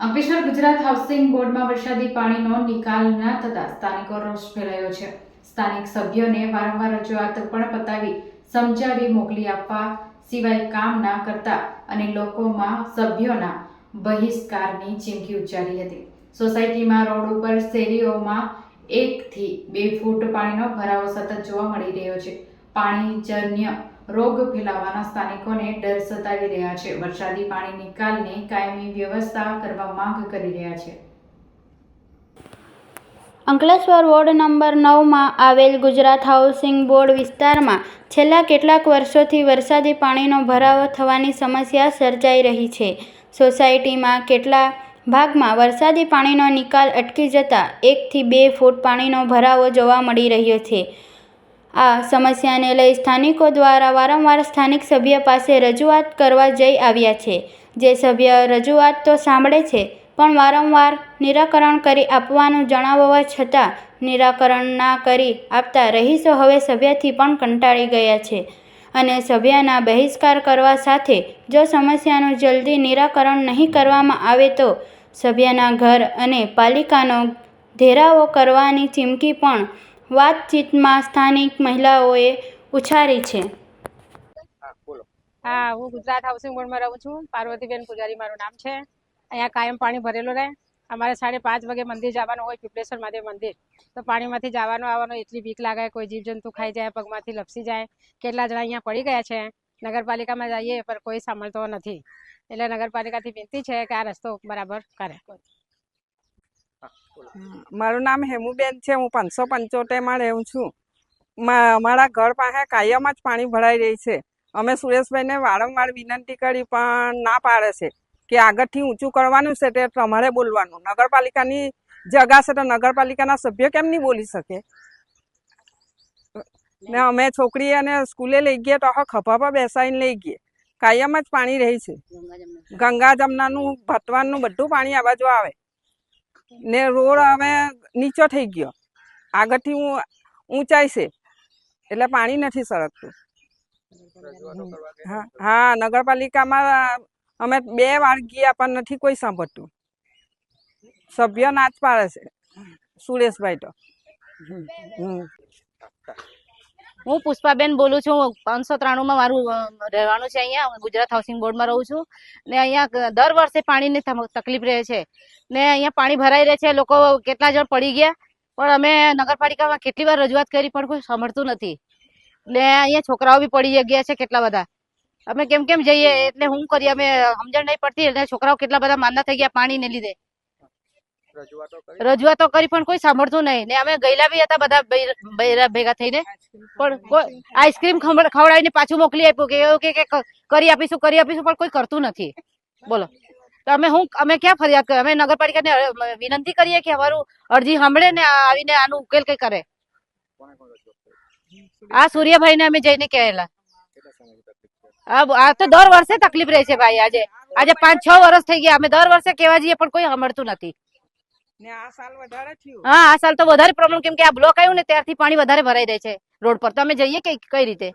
Ankleshwar Gujarat housing બોર્ડમાં વરસાદી પાણીનો નિકાલ ન થતા સ્થાનિકો રોષ ફેલાયો છે. સ્થાનિક સભ્યોને વારંવાર રજૂઆત પણ પતાવી સમજાવી મોકલી આપવા સિવાય કામ ના કરતા અને લોકોમાં સભ્યોના બહિષ્કારની ચીમકી ઉચ્ચારી હતી. સોસાયટીમાં રોડ ઉપર શેરીઓમાં એકથી બે ફૂટ પાણીનો ભરાવો સતત જોવા મળી રહ્યો છે. પાણીજન્ય રોગ ફેલાવાના સ્થાનિકોને ડર સતાવી રહ્યા છે. વરસાદી પાણી નિકાલની કાયમી વ્યવસ્થા કરવા માંગ કરી રહ્યા છે. અંકલેશ્વર વોર્ડ નંબર નવમાં આવેલ ગુજરાત હાઉસિંગ બોર્ડ વિસ્તારમાં છેલ્લા કેટલાક વર્ષોથી વરસાદી પાણીનો ભરાવો થવાની સમસ્યા સર્જાઈ રહી છે. સોસાયટીમાં કેટલા ભાગમાં વરસાદી પાણીનો નિકાલ અટકી જતા એકથી બે ફૂટ પાણીનો ભરાવો જોવા મળી રહ્યો છે. આ સમસ્યાને લઈ સ્થાનિકો દ્વારા વારંવાર સ્થાનિક સભ્ય પાસે રજૂઆત કરવા જઈ આવ્યા છે. જે સભ્ય રજૂઆત તો સાંભળે છે, પણ વારંવાર નિરાકરણ કરી આપવાનું જણાવવા છતાં નિરાકરણ ના કરી આપતા રહીશો હવે સભ્યથી પણ કંટાળી ગયા છે અને સભ્યના બહિષ્કાર કરવા સાથે જો સમસ્યાનું જલ્દી નિરાકરણ નહીં કરવામાં આવે તો સભ્યના ઘર અને પાલિકાનો ઘેરાવો કરવાની ચીમકી પણ વાતચીતમાં સ્થાનિક મહિલાઓએ ઉછારી છે. હા હું ગુજરાત હાઉસિંગ બોર્ડમાં રહું છું. પાર્વતીબેન પૂજારી મારું નામ છે. અહીંયા કાયમ પાણી ભરેલું રહે. અમારે સાડે પાંચ વાગે મંદિર જવાનું હોય પીપળેશ્વર મહાદેવ મંદિર. તો પાણીમાંથી જવાનું આવવાનું એટલી બીક લાગે કોઈ જીવજંતુ ખાઈ જાય પગમાંથી લપસી જાય. કેટલા જણા અહીંયા પડી ગયા છે. નગરપાલિકામાં જઈએ પણ કોઈ સાંભળતો નથી. એટલે નગરપાલિકાથી વિનંતી છે કે આ રસ્તો બરાબર કરે. મારું નામ હેમુબેન છે, હું પાંચસો પંચોતેરમાં રહું છું. અમારા ઘર પાસે કાયમ જ પાણી ભરાઈ રહી છે. અમે સુરેશભાઈને વારંવાર વિનંતી કરી, પણ ના પાડે છે કે આગળથી ઊંચું કરવાનું છે તે તમારે બોલવાનું. નગરપાલિકાની જગા છે, તો નગરપાલિકાના સભ્ય કેમ નહીં બોલી શકે? ને અમે છોકરી અને સ્કૂલે લઈ ગયા તો ખભા પર બેસાઈને લઈ ગયા કાયમ જ પાણી રહી છે. ગંગા જમનાનું, ભતવાનનું બધું પાણી આ બાજુ આવે. ને રોડ હવે નીચો થઈ ગયો. આગળથી હું ઊંચાઈ છે એટલે પાણી નથી સરકતું. હા નગરપાલિકામાં અમે બે વાર ગયા પણ નથી કોઈ સાંભળતું. સભ્ય નાચ પાડે છે. સુરેશભાઈ તો. હમ. હું પુષ્પાબેન બોલું છું. પાંચસો ત્રાણુંમાં મારું રહેવાનું છે અહીંયા. ગુજરાત હાઉસિંગ બોર્ડમાં રહું છું. ને અહીંયા દર વર્ષે પાણીની તકલીફ રહે છે. ને અહીંયા પાણી ભરાઈ રહે છે. લોકો કેટલા જણ પડી ગયા. પણ અમે નગરપાલિકામાં કેટલી વાર રજૂઆત કરી, પણ કોઈ સાંભળતું નથી. ને અહીંયા છોકરાઓ બી પડી ગયા છે કેટલા બધા. અમે કેમ કેમ જઈએ? એટલે હું કરીએ અમે સમજણ નહીં પડતી. એટલે છોકરાઓ કેટલા બધા માંદા થઈ ગયા પાણીને લીધે. રજૂઆતો કરી પણ કોઈ સાંભળતું નહીં. ને અમે ગયેલા બી હતા બધા ભેગા થઈને. પણ કોઈ આઈસ્ક્રીમ ખવડાવીને પાછું મોકલી આપ્યું કે એવું કે કરી આપીશું કરી આપીશું પણ કોઈ કરતું નથી. બોલો. તો અમે હું અમે ક્યાં ફરિયાદ કરીએ? અમે નગરપાલિકાને વિનંતી કરીએ કે અમારું અરજી સાંભળે ને આવીને આનું ઉકેલ કઈ કરે. આ સૂર્યભાઈ ને અમે જઈને કહેલા. આ તો દર વર્ષે તકલીફ રહે છે ભાઈ. આજે આજે પાંચ છ વર્ષ થઈ ગયા. અમે દર વર્ષે કહેવા જઈએ પણ કોઈ સાંભળતું નથી. હા, આ સાલ તો વધારે પ્રોબ્લેમ કેમ કે આ બ્લોક આવ્યું ને ત્યારથી પાણી વધારે ભરાઈ રહે છે. રોડ પર. તો અમે જઈએ કે કઈ રીતે?